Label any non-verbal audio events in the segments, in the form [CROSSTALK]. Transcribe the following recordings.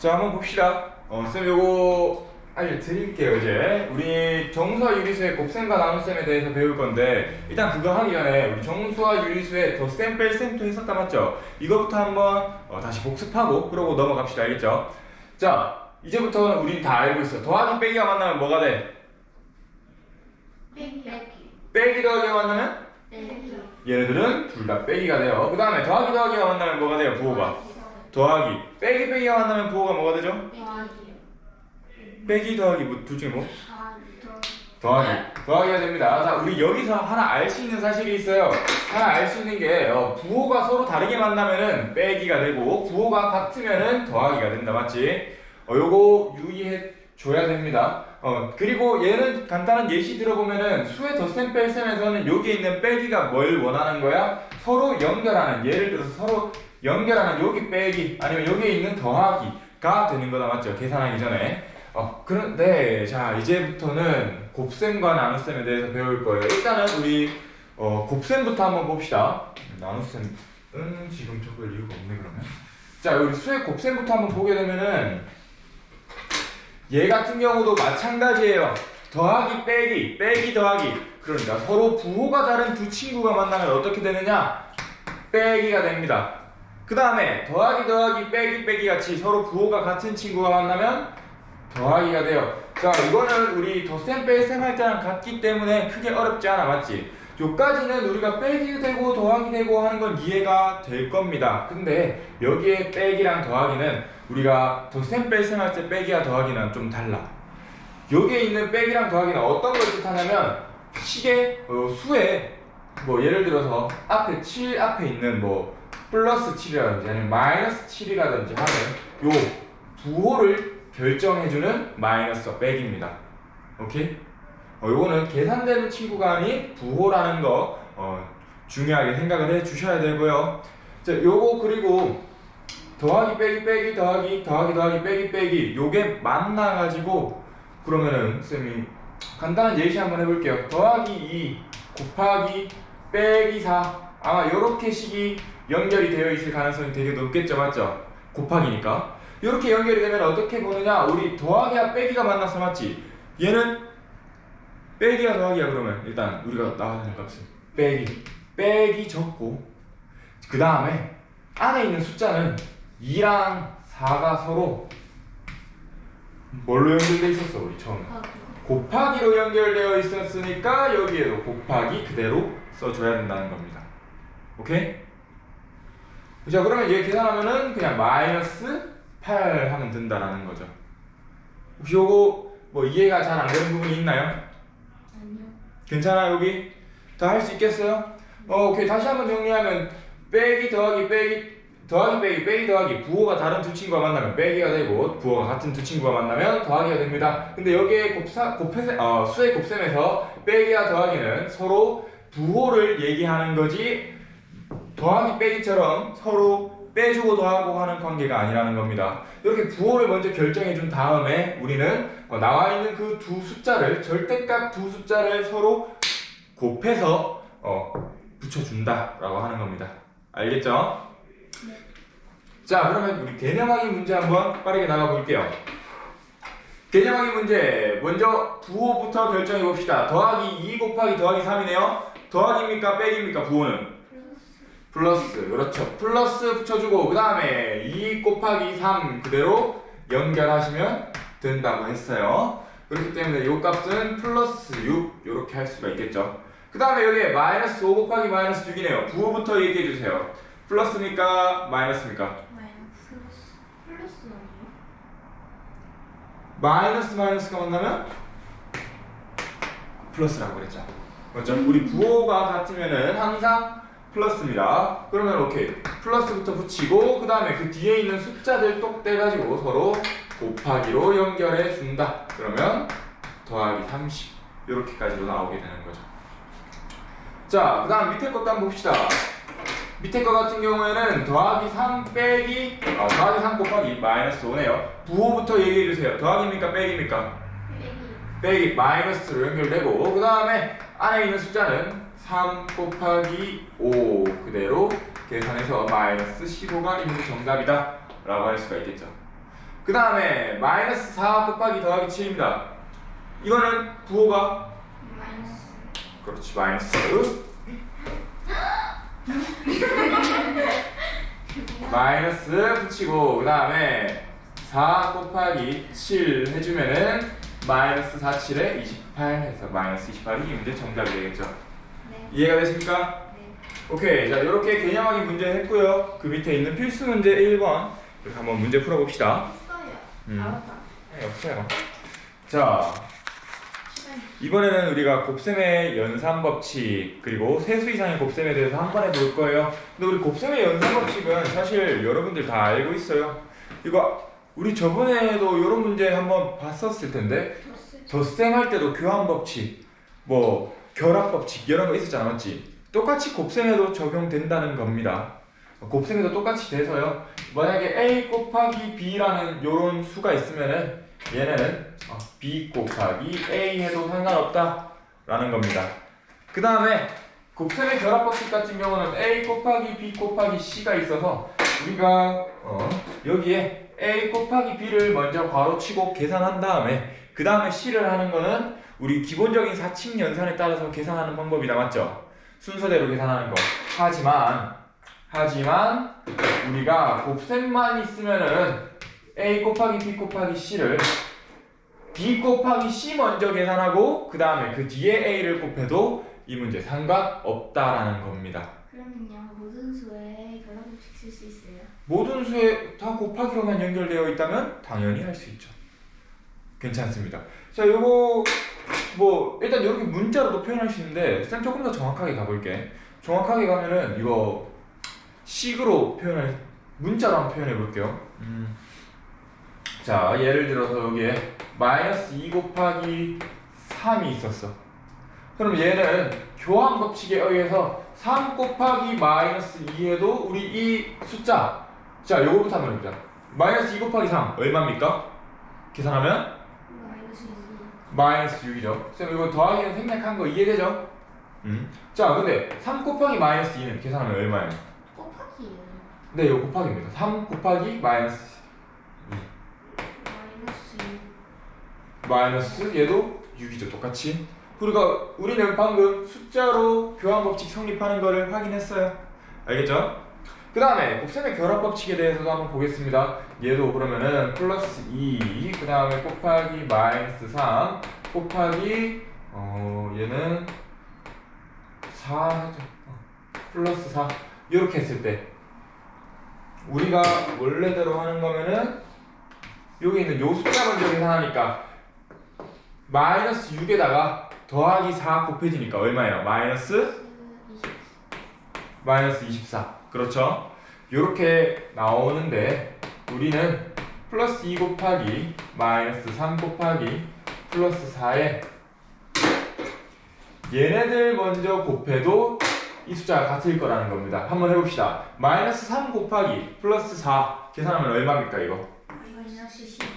자 한번 봅시다. 어, 쌤 요거 알려드릴게요 이제 우리 정수와 유리수의 곱셈과 나눗셈에 대해서 배울 건데 일단 그거 하기 전에 우리 정수와 유리수의 더셈 뺄셈도 했었다 맞죠? 이거부터 한번 어, 다시 복습하고 그러고 넘어갑시다 알겠죠? 자 이제부터는 우리 다 알고 있어 더하기 빼기가 만나면 뭐가 돼? 빼기 빼기 더하기가 만나면 빼기 얘네들은 둘 다 빼기가 돼요 그 다음에 더하기 더하기가 만나면 뭐가 돼요? 부호가 더하기 빼기 빼기가 만나면 부호가 뭐가 되죠? 더하기 빼기 더하기 뭐, 둘 중에 뭐? 더하기 더하기 더하기가 됩니다. 자, 우리 여기서 하나 알 수 있는 사실이 있어요. 하나 알 수 있는 게 어, 부호가 서로 다르게 만나면은 빼기가 되고 부호가 같으면은 더하기가 된다, 맞지? 어, 요거 유의해 줘야 됩니다. 어, 그리고 얘는 간단한 예시 들어보면은 수의 덧셈 뺄셈에서는 여기에 있는 빼기가 뭘 원하는 거야? 서로 연결하는 예를 들어서 서로 연결하는 여기 빼기 아니면 여기에 있는 더하기가 되는 거다 맞죠? 계산하기 전에. 어, 그런데 자 이제부터는 곱셈과 나눗셈에 대해서 배울 거예요. 일단은 우리 어, 곱셈부터 한번 봅시다. 나눗셈은 지금 적을 이유가 없네 그러면. 자 우리 수의 곱셈부터 한번 보게 되면은 얘 같은 경우도 마찬가지예요. 더하기 빼기 빼기 더하기 그러니까 서로 부호가 다른 두 친구가 만나면 어떻게 되느냐 빼기가 됩니다. 그 다음에 더하기 더하기 빼기 빼기 같이 서로 부호가 같은 친구가 만나면 더하기가 돼요. 자, 이거는 우리 덧셈 뺄셈 할 때랑 같기 때문에 크게 어렵지 않아, 맞지? 요까지는 우리가 빼기 되고 더하기 되고 하는 건 이해가 될 겁니다. 근데 여기에 빼기랑 더하기는 우리가 덧셈 뺄셈 할 때 빼기와 더하기는 좀 달라. 여기에 있는 빼기랑 더하기는 어떤 걸 뜻하냐면 식의 어, 수에 뭐 예를 들어서 앞에 7 앞에 있는 뭐 플러스 7이라든지 아니면 마이너스 7이라든지 하는 요 부호를 결정해주는 마이너스와 빼기입니다. 오케이? 어, 요거는 계산되는 친구가 아닌 부호라는 거 어, 중요하게 생각을 해 주셔야 되고요. 자, 요거 그리고 더하기 빼기 빼기 더하기 더하기 더하기 빼기 빼기 요게 만나가지고 그러면은 쌤이 간단한 예시 한번 해볼게요. 더하기 2 곱하기 빼기 4 아마 요렇게 식이 연결이 되어 있을 가능성이 되게 높겠죠, 맞죠? 곱하기니까. 이렇게 연결이 되면 어떻게 보느냐? 우리 더하기와 빼기가 만나서 맞지? 얘는 빼기와 더하기야 그러면 일단 우리가 나와야 되는 값은 빼기 빼기 적고 그 다음에 안에 있는 숫자는 2랑 4가 서로 뭘로 연결돼 있었어 우리 처음에 곱하기로 연결되어 있었으니까 여기에도 곱하기 그대로 써줘야 된다는 겁니다 오케이? 자 그러면 얘 계산하면은 그냥 마이너스 8 하면 된다라는 거죠 혹시 요거 뭐 이해가 잘 안 되는 부분이 있나요? 아니요 괜찮아 여기 다 할 수 있겠어요? 어, 오케이 다시 한번 정리하면 빼기 더하기 빼기 더하기 빼기 빼기 더하기 부호가 다른 두 친구가 만나면 빼기가 되고 부호가 같은 두 친구가 만나면 더하기가 됩니다. 근데 여기에 곱사 곱셈 어, 수의 곱셈에서 빼기와 더하기는 서로 부호를 얘기하는 거지 더하기 빼기처럼 서로 빼주고 더하고 하는 관계가 아니라는 겁니다. 이렇게 부호를 먼저 결정해 준 다음에 우리는 어, 나와 있는 그 두 숫자를 절대값 두 숫자를 서로 곱해서 어, 붙여준다라고 하는 겁니다. 알겠죠? 자, 그러면 우리 개념하기 문제 한번 빠르게 나가 볼게요. 개념하기 문제 먼저 부호부터 결정해 봅시다. 더하기 2 곱하기 더하기 3이네요. 더하기입니까 빼기입니까 부호는? 플러스. 그렇죠. 플러스 붙여주고 그 다음에 2 곱하기 3 그대로 연결하시면 된다고 했어요. 그렇기 때문에 이 값은 플러스 6 이렇게 할 수가 있겠죠. 그 다음에 여기에 마이너스 5 곱하기 마이너스 6이네요. 부호부터 얘기해 주세요. 플러스입니까 마이너스입니까? 마이너스? 마이너스 마이너스가 만나면 플러스라고 그랬죠. 맞죠? 우리 부호가 같으면은 항상 플러스입니다. 그러면 오케이 플러스부터 붙이고 그 다음에 그 뒤에 있는 숫자들 똑 떼가지고 서로 곱하기로 연결해 준다. 그러면 더하기 30 이렇게까지로 나오게 되는 거죠. 자, 그 다음 밑에 것도 한번 봅시다. 밑에 거 같은 경우에는 더하기 3 빼기 아, 더하기 3 곱하기 마이너스 5네요. 부호부터 얘기해 주세요. 더하기입니까 빼기입니까? 빼기 빼기 마이너스로 연결되고 그 다음에 안에 있는 숫자는 3 곱하기 5 그대로 계산해서 마이너스 15가 있는 정답이다 라고 할 수가 있겠죠 그 다음에 마이너스 4 곱하기 더하기 7입니다. 이거는 부호가 마이너스 그렇지 마이너스 [LAUGHS] 마이너스 붙이고 그 다음에 4 곱하기 7 해주면은 마이너스 4, 7에 28 해서 마이너스 28이 이 문제 정답이 되겠죠. 네. 이해가 되십니까? 네. 오케이 자 이렇게 개념하기 문제 했고요. 그 밑에 있는 필수 문제 1번 이렇게 한번 문제 풀어봅시다. 음. 알았다. 네, 없어요. 자. 이번에는 우리가 곱셈의 연산 법칙 그리고 세수 이상의 곱셈에 대해서 한번 해볼 거예요. 근데 우리 곱셈의 연산 법칙은 사실 여러분들 다 알고 있어요. 이거 우리 저번에도 이런 문제 한번 봤었을 텐데 덧셈. 덧셈 할 때도 교환 법칙, 뭐 결합 법칙 이런 거 있었잖아, 맞지? 똑같이 곱셈에도 적용된다는 겁니다. 곱셈에도 똑같이 돼서요. 만약에 a 곱하기 b라는 요런 수가 있으면은 얘는 어, b 곱하기 a 해도 상관없다 라는 겁니다. 그 다음에 곱셈의 결합 법칙 같은 경우는 a 곱하기 b 곱하기 c가 있어서 우리가 어, 여기에 a 곱하기 b를 먼저 괄호 치고 계산한 다음에 그 다음에 c를 하는 거는 우리 기본적인 사칙 연산에 따라서 계산하는 방법이다 맞죠? 순서대로 계산하는 거. 하지만 하지만 우리가 곱셈만 있으면은 a 곱하기 b 곱하기 c를 b 곱하기 c 먼저 계산하고 그 다음에 그 뒤에 a를 곱해도 이 문제 상관없다라는 겁니다. 그러면요 모든 수에 결합법칙 쓸 수 있어요. 모든 수에 다 곱하기로만 연결되어 있다면 당연히 할 수 있죠. 괜찮습니다. 자, 요거 뭐 일단 이렇게 문자로도 표현할 수 있는데 쌤 조금 더 정확하게 가볼게. 정확하게 가면은 이거 식으로 표현할 문자로 한번 표현해 볼게요. 음. 자, 예를 들어서 여기에 마이너스 2 곱하기 3이 있었어. 그럼 얘는 교환 법칙에 의해서 3 곱하기 마이너스 2에도 우리 이 숫자 자 요거부터 한번 해보자 마이너스 2 곱하기 3 얼마입니까? 계산하면 마이너스 2. 마이너스 6이죠 쌤 이거 더하기는 생략한 거 이해되죠? 음. 자 근데 3 곱하기 마이너스 2는 계산하면 얼마예요? 곱하기예요. 네 이거 곱하기입니다 3 곱하기 마이너스 마이너스 6. 마이너스 얘도 6이죠 똑같이 우리가 우리는 방금 숫자로 교환 법칙 성립하는 거를 확인했어요 알겠죠? 그 다음에 곱셈의 결합 법칙에 대해서도 한번 보겠습니다 얘도 그러면은 플러스 2 그 다음에 곱하기 마이너스 3 곱하기 어 얘는 4 하죠 어, 플러스 4 이렇게 했을 때 우리가 원래대로 하는 거면은 여기 있는 요 숫자 먼저 계산하니까 마이너스 6에다가 더하기 4 곱해지니까 얼마예요? 마이너스 20. 마이너스 24 그렇죠? 이렇게 나오는데 우리는 플러스 2 곱하기 마이너스 3 곱하기 플러스 4에 얘네들 먼저 곱해도 이 숫자가 같을 거라는 겁니다 한번 해봅시다 마이너스 3 곱하기 플러스 4 계산하면 얼마입니까 이거? 마이너스 12.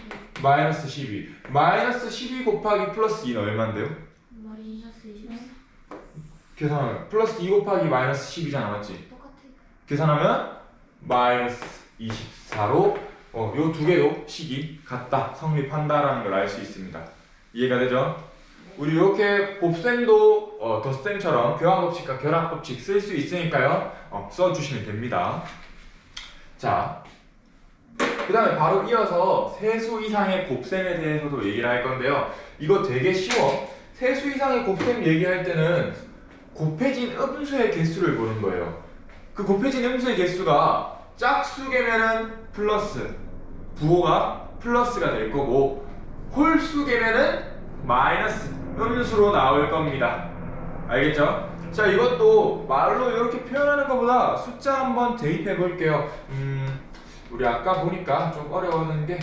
마이너스 12 마이너스 12 곱하기 플러스 2는 얼마인데요? 마이너스 24. 계산하면 플러스 2 곱하기 마이너스 10이잖아 맞지? 계산하면 마이너스 24로 어, 요두 개도 식이 같다 성립한다라는 걸 알 수 있습니다. 이해가 되죠? 우리 이렇게 곱셈도 어, 덧셈처럼 교환법칙과 결합법칙 쓸 수 있으니까요. 어, 써주시면 됩니다. 자, 그 다음에 바로 이어서 세수 이상의 곱셈에 대해서도 얘기를 할 건데요. 이거 되게 쉬워. 세수 이상의 곱셈 얘기할 때는 곱해진 음수의 개수를 보는 거예요. 그 곱해진 음수의 개수가 짝수개면은 플러스 부호가 플러스가 될 거고 홀수개면은 마이너스 음수로 나올 겁니다. 알겠죠? 자 이것도 말로 이렇게 표현하는 것보다 숫자 한번 대입해 볼게요. 음 우리 아까 보니까 좀 어려웠는 게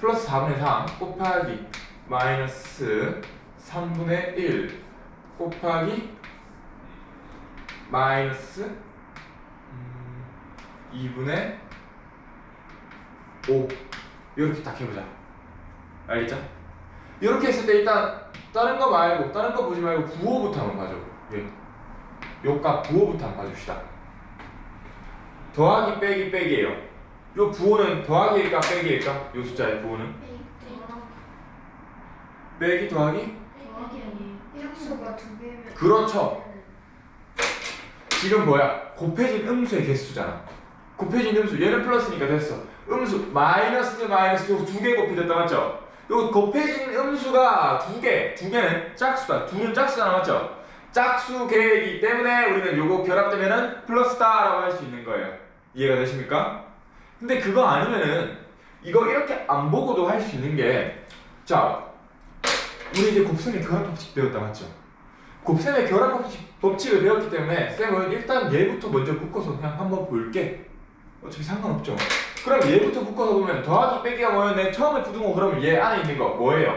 플러스 4분의 3 곱하기 마이너스 3분의 1 곱하기 마이너스 음, 2분의 5 이렇게 딱 해보자 알겠죠? 이렇게 했을 때 일단 다른 거 말고 다른 거 보지 말고 부호부터 한번 봐줘 예. 요값 부호부터 한번 봐줍시다 더하기 빼기 빼기예요 요 부호는 더하기일까 빼기일까? 요 숫자의 부호는 빼기 더하기? 더하기 아니에요. 짝수가 두 개면 그렇죠. 지금 뭐야? 곱해진 음수의 개수잖아. 곱해진 음수 얘는 플러스니까 됐어. 음수 마이너스 마이너스 요거 두 개 곱해졌다 맞죠? 요 곱해진 음수가 두 개, 두 개는 짝수다. 둘은 짝수잖아 맞죠? 짝수 개이기 때문에 우리는 요거 결합되면은 플러스다라고 할 수 있는 거예요. 이해가 되십니까? 근데 그거 아니면은 이거 이렇게 안 보고도 할 수 있는 게 자, 우리 이제 곱셈의 결합 법칙 배웠다 맞죠? 곱셈의 결합 법칙, 법칙을 배웠기 때문에 쌤은 일단 얘부터 먼저 묶어서 그냥 한번 볼게 어차피 상관없죠 그럼 얘부터 묶어서 보면 더하기 빼기가 뭐였네 처음에 부등호 그러면 얘 안에 있는 거 뭐예요?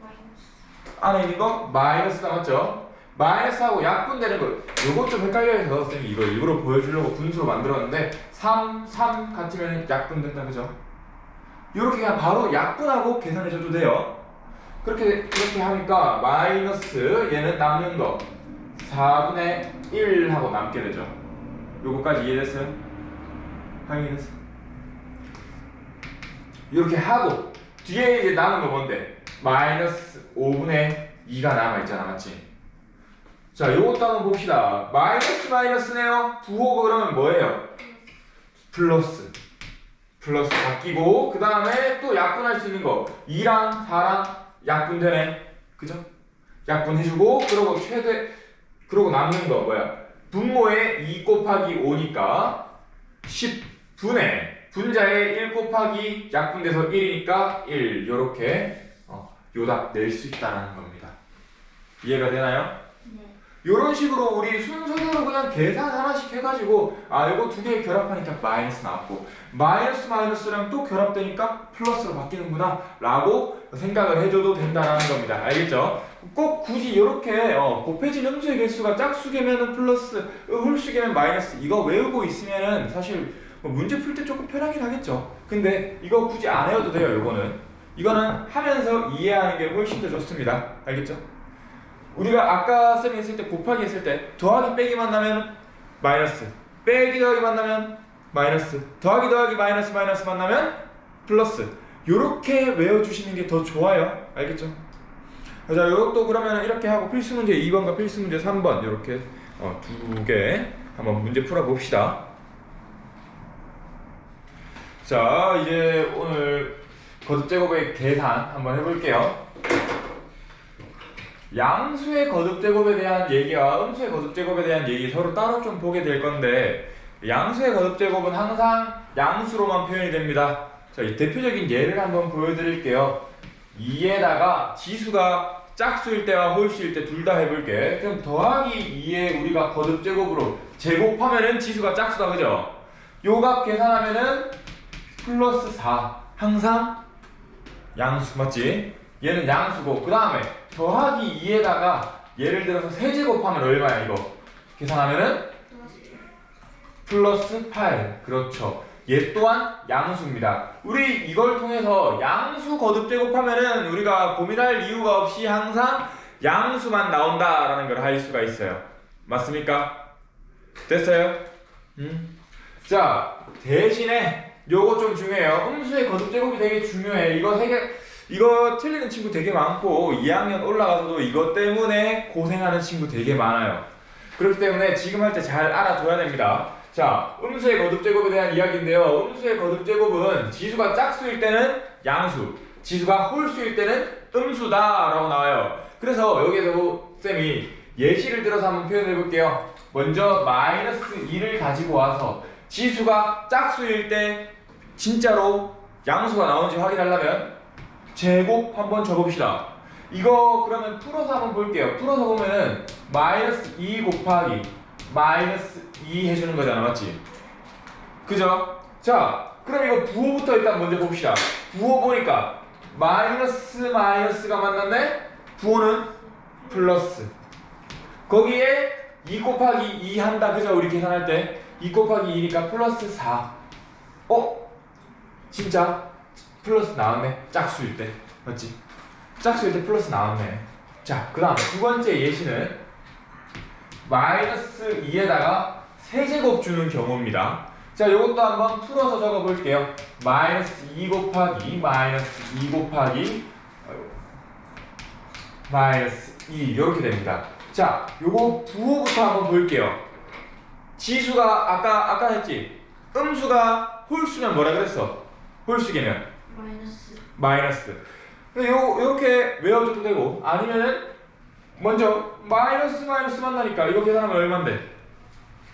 마이너스 안에 있는 거 마이너스다 맞죠? 마이너스하고 약분되는 거 요거 좀 헷갈려서 쌤이 이거 일부러 보여주려고 분수로 만들었는데 3, 3 같으면 약분된다 그죠? 요렇게 그냥 바로 약분하고 계산해줘도 돼요 그렇게 그렇게 하니까 마이너스 얘는 남는 거 4분의 1 하고 남게 되죠 요거까지 이해됐어요? 확인했어 이렇게 하고 뒤에 이제 남은 거 뭔데? 마이너스 5분의 2가 남아있잖아 맞지? 자 요것도 한번 봅시다 마이너스 마이너스네요 부호가 그러면 뭐예요? 플러스 플러스 바뀌고 그 다음에 또 약분할 수 있는 거 2랑 4랑 약분되네 그죠? 약분해주고 그러고 최대 그러고 남는 거 뭐야? 분모에 2 곱하기 5니까 10분의 분자에 1 곱하기 약분돼서 1이니까 1 요렇게 어, 요답 낼 수 있다는 겁니다 이해가 되나요? 네. 이런 식으로 우리 순서대로 그냥 계산 하나씩 해가지고 아 이거 두 개 결합하니까 마이너스 나왔고 마이너스 마이너스랑 또 결합되니까 플러스로 바뀌는구나 라고 생각을 해줘도 된다는 겁니다 알겠죠? 꼭 굳이 이렇게 어, 곱해진 음수의 개수가 짝수개면은 플러스 홀수개면 마이너스 이거 외우고 있으면은 사실 뭐 문제 풀 때 조금 편하긴 하겠죠 근데 이거 굳이 안 외워도 돼요 이거는 이거는 하면서 이해하는 게 훨씬 더 좋습니다 알겠죠? 우리가 아까 쌤이 했을 때 곱하기 했을 때 더하기 빼기 만 나면 마이너스 빼기 더하기 만나면 마이너스 더하기 더하기 마이너스 마이너스 만나면 플러스. 요렇게 외워주시는 게 더 좋아요. 알겠죠? 자 요것도 그러면 이렇게 하고 필수 문제 2번과 필수 문제 3번 요렇게 어, 두 개 한번 문제 풀어봅시다. 자 이제 오늘 거듭제곱의 계산 한번 해볼게요 양수의 거듭 제곱에 대한 얘기와 음수의 거듭 제곱에 대한 얘기 서로 따로 좀 보게 될 건데 양수의 거듭 제곱은 항상 양수로만 표현이 됩니다. 자, 이 대표적인 예를 한번 보여드릴게요. 2에다가 지수가 짝수일 때와 홀수일 때 둘 다 해볼게. 그럼 더하기 2에 우리가 거듭 제곱으로 제곱하면은 지수가 짝수다, 그죠? 요 값 계산하면은 플러스 4. 항상 양수 맞지? 얘는 양수고 그 다음에 더하기 2에다가 예를 들어서 세제곱하면 얼마야 이거? 계산하면은 플러스 8 그렇죠. 얘 또한 양수입니다. 우리 이걸 통해서 양수 거듭 제곱하면은 우리가 고민할 이유가 없이 항상 양수만 나온다라는 걸알 수가 있어요. 맞습니까? 됐어요? 음. 자 대신에 요거 좀 중요해요. 음수의 거듭 제곱이 되게 중요해. 이거 세개 이거 틀리는 친구 되게 많고 2학년 올라가서도 이것 때문에 고생하는 친구 되게 많아요. 그렇기 때문에 지금 할 때 잘 알아둬야 됩니다. 자, 음수의 거듭 제곱에 대한 이야기인데요. 음수의 거듭 제곱은 지수가 짝수일 때는 양수, 지수가 홀수일 때는 음수다라고 나와요. 그래서 여기에서 쌤이 예시를 들어서 한번 표현해 볼게요. 먼저 마이너스 2를 가지고 와서 지수가 짝수일 때 진짜로 양수가 나오는지 확인하려면 제곱 한번 적읍시다. 이거 그러면 풀어서 한번 볼게요. 풀어서 보면은 마이너스 2 곱하기 마이너스 2 해주는 거잖아, 맞지? 그죠? 자, 그럼 이거 부호부터 일단 먼저 봅시다. 부호 보니까 마이너스 마이너스가 만났네? 부호는 플러스. 거기에 2 곱하기 2 한다, 그죠? 우리 계산할 때. 2 곱하기 2니까 플러스 4. 어? 진짜? 플러스 나왔네. 짝수일 때. 맞지? 짝수일 때 플러스 나왔네. 자, 그 다음 두 번째 예시는 마이너스 2에다가 세제곱 주는 경우입니다. 자, 요것도 한번 풀어서 적어 볼게요. 마이너스 2 곱하기 마이너스 2 곱하기 마이너스 2 이렇게 됩니다. 자, 요거 부호부터 한번 볼게요. 지수가 아까 아까 했지. 음수가 홀수면 뭐라 그랬어? 홀수계면 마이너스 마이너스. 근데 요 요렇게 외워줘도 되고 아니면은 먼저 마이너스 마이너스 만 나니까 이거 계산하면 얼마인데?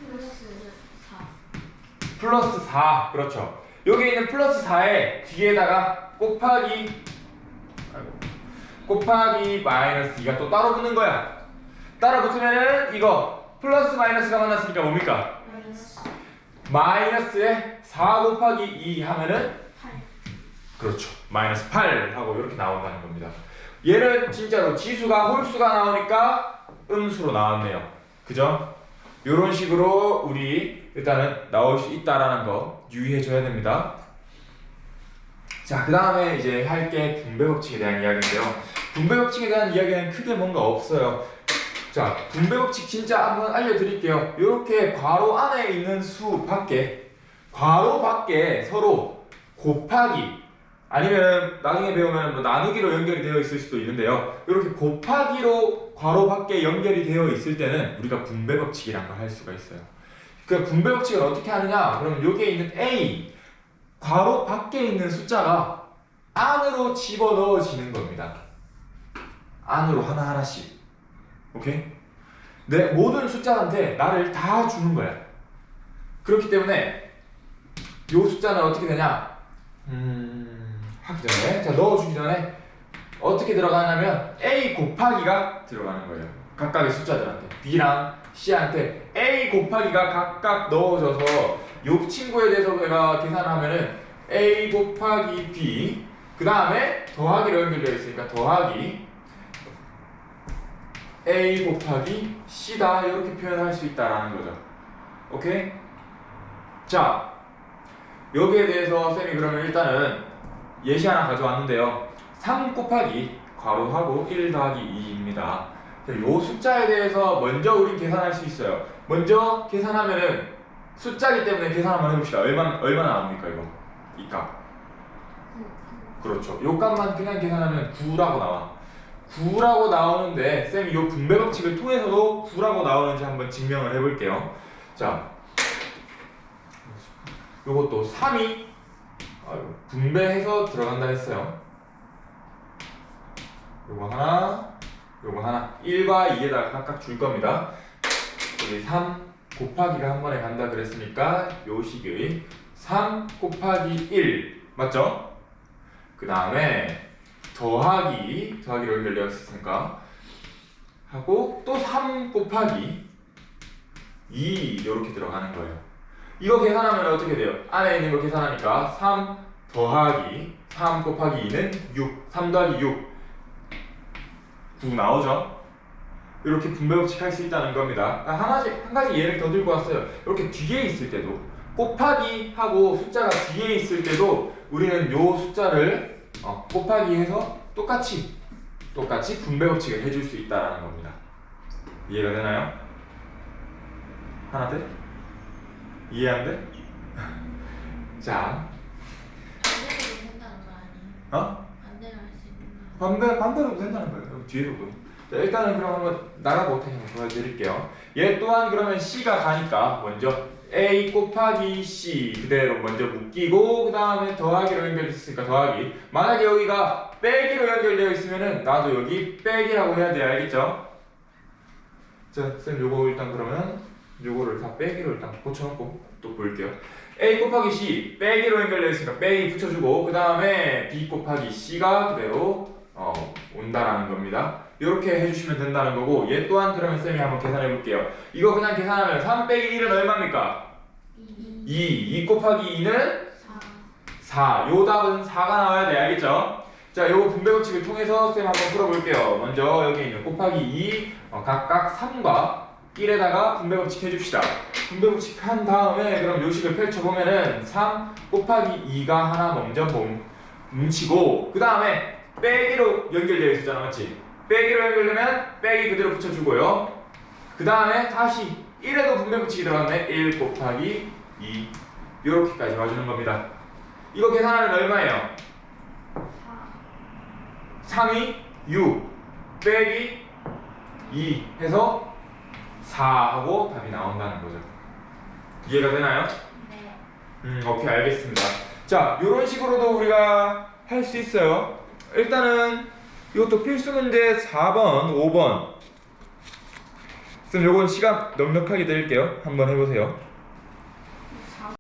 플러스 4 플러스 4 그렇죠 여기 있는 플러스 4에 뒤에다가 곱하기 아이고, 곱하기 마이너스 2가 또 따로 붙는 거야 따로 붙으면은 이거 플러스 마이너스가 만났으니까 뭡니까? 마이너스 마이너스에 4 곱하기 2 하면은 8 그렇죠. 마이너스 8 하고 이렇게 나온다는 겁니다. 얘는 진짜로 지수가 홀수가 나오니까 음수로 나왔네요. 그죠? 이런 식으로 우리 일단은 나올 수 있다라는 거 유의해 줘야 됩니다. 자 그 다음에 이제 할 게 분배 법칙에 대한 이야기인데요. 분배 법칙에 대한 이야기는 크게 뭔가 없어요. 자 분배 법칙 진짜 한번 알려드릴게요. 이렇게 괄호 안에 있는 수 밖에 괄호 밖에 서로 곱하기 아니면 나중에 배우면 뭐 나누기로 연결이 되어 있을 수도 있는데요. 이렇게 곱하기로 괄호 밖에 연결이 되어 있을 때는 우리가 분배 법칙이란 걸 할 수가 있어요. 그 분배 법칙을 어떻게 하느냐? 그러면 여기에 있는 a 괄호 밖에 있는 숫자가 안으로 집어 넣어지는 겁니다. 안으로 하나 하나씩. 오케이? 내 모든 숫자한테 나를 다 주는 거야. 그렇기 때문에 이 숫자는 어떻게 되냐? 음, 하기 전에 자 넣어주기 전에 어떻게 들어가냐면 a 곱하기가 들어가는 거예요. 각각의 숫자들한테 b랑 c한테 a 곱하기가 각각 넣어져서 요 친구에 대해서 내가 계산하면은 a 곱하기 b 그 다음에 더하기로 연결되어 있으니까 더하기 a 곱하기 c다 이렇게 표현할 수 있다라는 거죠. 오케이? 자 여기에 대해서 쌤이 그러면 일단은 예시 하나 가져왔는데요. 3 곱하기 괄호하고 1 더하기 2입니다. 이 숫자에 대해서 먼저 우리 계산할 수 있어요. 먼저 계산하면은 숫자기 때문에 계산 한번 해봅시다. 얼마 얼마 나옵니까 이거? 이 값. 그렇죠. 요 값만 그냥 계산하면 9라고 나와. 9라고 나오는데 쌤이 요 분배 법칙을 통해서도 9라고 나오는지 한번 증명을 해볼게요. 자, 요것도 3이 분배해서 들어간다 했어요. 요거 하나, 요거 하나. 1과 2에다가 각각 줄 겁니다. 여기 3 곱하기가 한 번에 간다 그랬으니까 요 식의 3 곱하기 1 맞죠? 그 다음에 더하기 더하기로 연결되어 있으니까 하고 또 3 곱하기 2 이렇게 들어가는 거예요. 이거 계산하면 어떻게 돼요? 안에 있는 거 계산하니까 3 더하기 3 곱하기 2는 6 3 더하기 6 9 나오죠? 이렇게 분배 법칙 할 수 있다는 겁니다. 아, 하나씩 한 가지 예를 더 들고 왔어요. 이렇게 뒤에 있을 때도 곱하기 하고 숫자가 뒤에 있을 때도 우리는 요 숫자를 어, 곱하기 해서 똑같이 똑같이 분배 법칙을 해줄 수 있다라는 겁니다. 이해가 되나요? 하나 돼? 이해 안 돼? 자, 반대로 된다는 거 아니에요? 어? 반대로 할 수 있는 거 반대 반대로 된다는 거예요. 여기 뒤에로도. 자, 일단은 그럼 한번 한번 보여드릴게요. 얘 또한 그러면 C가 가니까 먼저 A 곱하기 C 그대로 먼저 묶이고 그 다음에 더하기로 연결됐으니까 더하기. 만약에 여기가 빼기로 연결되어 있으면은 나도 여기 빼기라고 해야 돼 알겠죠? 자, 쌤 요거 일단 그러면 요거를 다 빼기로 일단 고쳐놓고 또 볼게요. A 곱하기 C 빼기로 연결되어 있으니까 빼기 붙여주고 그 다음에 B 곱하기 C가 그대로 어, 온다라는 겁니다. 이렇게 해주시면 된다는 거고 얘 또한 그러면 쌤이 한번 계산해 볼게요. 이거 그냥 계산하면 3 빼기 1은 얼마입니까? 2 2. 2 곱하기 2는 4 4. 요 답은 4가 나와야 돼. 알겠죠? 자, 요거 분배 법칙을 통해서 쌤 한번 풀어볼게요. 먼저 여기 있는 곱하기 2 어, 각각 3과 1에다가 분배 법칙 해줍시다. 분배 법칙 한 다음에 그럼 요식을 펼쳐보면은 3 곱하기 2가 하나 먼저 뭉- 뭉치고 그 다음에 빼기로 연결되어 있었잖아 맞지? 빼기로 연결되면 빼기 그대로 붙여주고요 그 다음에 다시 1에도 분배 법칙이 들어갔네 1 곱하기 2 이렇게까지 와주는 겁니다. 이거 계산하면 얼마예요? 4 3이 6 빼기 2 해서 4 하고 답이 나온다는 거죠. 이해가 되나요? 네. 음, 오케이, 알겠습니다. 자, 이런 식으로도 우리가 할 수 있어요. 일단은 이것도 필수 문제 4번, 5번. 쌤, 요건 시간 넉넉하게 드릴게요. 한번 해보세요.